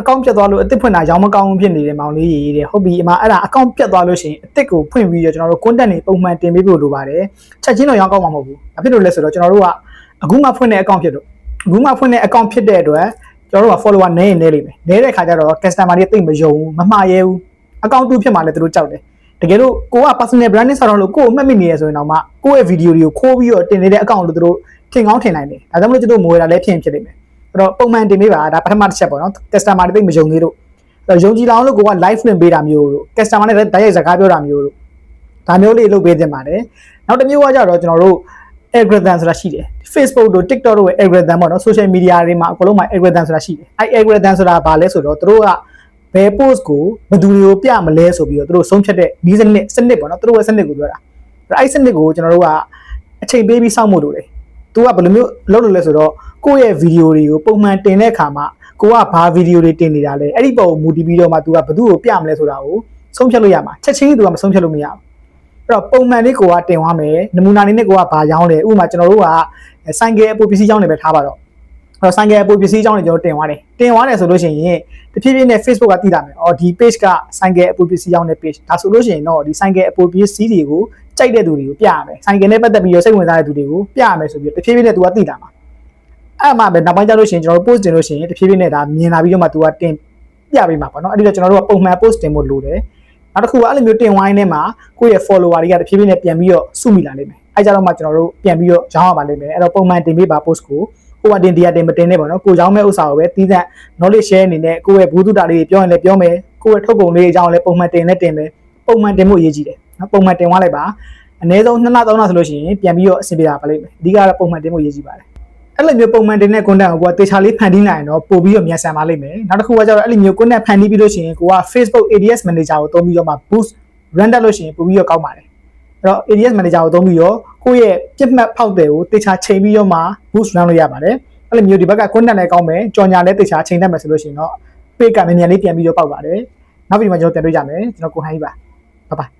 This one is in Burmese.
အကောင့်ပြတ်သွားလို့အစ်စ်ဖွင့်တာရောင်းမကောင်းဘူးဖြစ်နေတယ်မောင်လေးရေးတဲ့ဟုတ်ပြီအမအဲ့ဒါအကောင့်ပြတ်သွားလို့ရှိရင်အစ်စ်ကိုဖွင့်ပြီးတော့ကျွန်တော်တို့ content တွေပုံမှန်တင်ပေးဖို့လိုပါတယ်ချက်ချင်းတော့ရောင်းကောင်းမှာမဟုတ်ဘူးဘာဖြစ်လို့လဲဆိုတော့ကျွန်တော်တို့ကအခုမှဖွင့်တဲ့ account ဖြစ်လို့အခုမှဖွင့်တဲ့ account ဖြစ်တဲ့အတွက်ကျွန်တော်တို့က follower နည်းရင်နည်းလိမ့်မယ်နည်းတဲ့ခါကျတော့ customer တွေသိမယုံဘူးမမှားရဲဘူး account 2ဖြစ်မှလည်းသူတို့ကြောက်တယ်တကယ်လို့ကိုက personal branding ဆောက်တော့လို့ကိုကိုမှတ်မိနေရဆိုရင်တော့မှကိုယ့်ရဲ့ video တွေကိုခိုးပြီးတော့တင်နေတဲ့ account လို့သူတို့ထင်ကောင်းထင်နိုင်တယ်ဒါကြောင့်မလို့ကျွန်တော်မိုးရတာလည်းဖြစ်ရင်ဖြစ်နေမယ် အဲ့တော့ပုံမှန်တင်ပေးပါဒါပထမတစ်ချက်ပေါ့နော် customer တွေသိမယုံသေးလို့အဲ့တော့ယုံကြည်လာအောင်လို့ကိုက live လွှင့်ပေးတာမျိုးတို့ customer နဲ့တိုက်ရိုက်စကားပြောတာမျိုးတို့ဒါမျိုးလေးလုပ်ပေးတင်ပါတယ်နောက်တစ်မျိုးကကြတော့ကျွန်တော်တို့ algorithm ဆိုတာရှိတယ် Facebook တို့ TikTok တို့ရဲ့ algorithm ပေါ့နော် social media တွေမှာအကုန်လုံးမှာ algorithm ဆိုတာရှိတယ်အဲ algorithm ဆိုတာဘာလဲဆိုတော့သူတို့ကဘယ် post ကိုဘယ်သူတွေကိုပြမလဲဆိုပြီးတော့သူတို့ဆုံးဖြတ်တဲ့ဒီစနစ်စနစ်ပေါ့နော်သူတို့ရဲ့စနစ်ကိုပြောတာအဲစနစ်ကိုကျွန်တော်တို့ကအချိန်ပေးပြီးစောင့်ဖို့လိုတယ် သူကဘယ်လိုမျိုးလုပ်လို့လဲဆိုတော့ကိုယ့်ရဲ့ video တွေကိုပုံမှန်တင်တဲ့အခါမှာကိုကဘာ video တွေတင်နေတာလဲအဲ့ဒီပုံကိုမူတည်ပြီးတော့မှသူကဘယ်သူ့ကိုပြမလဲဆိုတာကိုဆုံးဖြတ်လို့ရမှာချက်ချင်းသူကမဆုံးဖြတ်လို့မရဘူးအဲ့တော့ပုံမှန်လေးကိုကတင်သွားမယ်နမူနာလေးနဲ့ကိုကဘာရောင်းလဲဥပမာကျွန်တော်တို့ကဆိုင်ကယ်အပူပစ္စည်းရောင်းနေပဲထားပါတော့အဲ့တော့ဆိုင်ကယ်အပူပစ္စည်းရောင်းနေကျွန်တော်တင်သွားတယ်တင်သွားတယ်ဆိုလို့ရှိရင်တဖြည်းဖြည်းနဲ့ Facebook ကတည်တာမယ်အော်ဒီ page ကဆိုင်ကယ်အပူပစ္စည်းရောင်းတဲ့ page ဒါဆိုလို့ရှိရင်တော့ဒီဆိုင်ကယ်အပူပစ္စည်းတွေကို ကြိုက်တဲ့သူတွေကိုပြရမယ်ဆိုင်ကယ်နဲ့ပတ်သက်ပြီးတော့စိတ်ဝင်စားတဲ့သူတွေကိုပြရမယ်ဆိုပြီးတဖြည်းဖြည်းနဲ့သူကတည်တာမှာအဲ့မှာပဲနောက်ပိုင်းကျလို့ရှိရင်ကျွန်တော်တို့ post တင်လို့ရှိရင်တဖြည်းဖြည်းနဲ့ဒါမြင်လာပြီးတော့မှသူကတင်ပြပေးမှာပေါ့နော်အဲ့ဒီတော့ကျွန်တော်တို့ကပုံမှန် post တင်ဖို့လိုတယ်နောက်တစ်ခုကအဲ့လိုမျိုးတင်ဝိုင်းထဲမှာကိုယ့်ရဲ့ follower တွေကတဖြည်းဖြည်းနဲ့ပြန်ပြီးတော့စုမိလာလိမ့်မယ်အဲကြတော့မှကျွန်တော်တို့ပြန်ပြီးတော့ရောင်းရပါလိမ့်မယ်အဲ့တော့ပုံမှန်တင်ပေးပါ post ကိုကိုကတင်တရားတင်မတင်နဲ့ပေါ့နော်ကိုရောင်းမဲ့ဥစ္စာကိုပဲတီးသန့် knowledge share အနေနဲ့ကိုယ့်ရဲ့ဘူးတုတာလေးတွေပြောရင်လည်းပြောမယ်ကိုယ့်ရဲ့ထုတ်ကုန်လေးအကြောင်းလည်းပုံမှန်တင်နဲ့တင်မယ်ပုံမှန်တင်ဖို့အရေးကြီးတယ် နော်ပုံမှန်တင်သွားလိုက်ပါအနည်းဆုံး2လ3လဆိုလို့ရှိရင်ပြန်ပြီးတော့အဆင်ပြေတာပါလိမ့်မယ်အဓိကတော့ပုံမှန်တင်ဖို့အရေးကြီးပါတယ်အဲ့လိုမျိုးပုံမှန်တင်တဲ့ content ကိုကိုကတေချာလေးဖန်တီးနိုင်ရင်တော့ပို့ပြီးတော့မြန်ဆန်ပါလိမ့်မယ်နောက်တစ်ခုကကျတော့အဲ့လိုမျိုး content ဖန်တီးပြီးလို့ရှိရင်ကိုက Facebook ADS manager ကိုသုံးပြီးတော့မှ boost run တက်လို့ရှိရင်ပို့ပြီးတော့ကောင်းပါတယ်အဲ့တော့ ADS manager ကိုသုံးပြီးတော့ကိုယ့်ရဲ့ပြစ်မှတ်ဖောက်တယ်ကိုတေချာချိန်ပြီးတော့မှ boost run လို့ရပါတယ်အဲ့လိုမျိုးဒီဘက်က content လည်းကောင်းမယ်ကြော်ညာလည်းတေချာချိန်တတ်မယ်ဆိုလို့ရှိရင်တော့ page ကမြန်မြန်လေးပြန်ပြီးတော့ပေါက်ပါတယ်နောက်ဗီဒီယိုမှာကျွန်တော်ပြန်တွေ့ကြမယ်ကျွန်တော်ကိုဟိုင်းကြီးပါဘိုင်ဘိုင်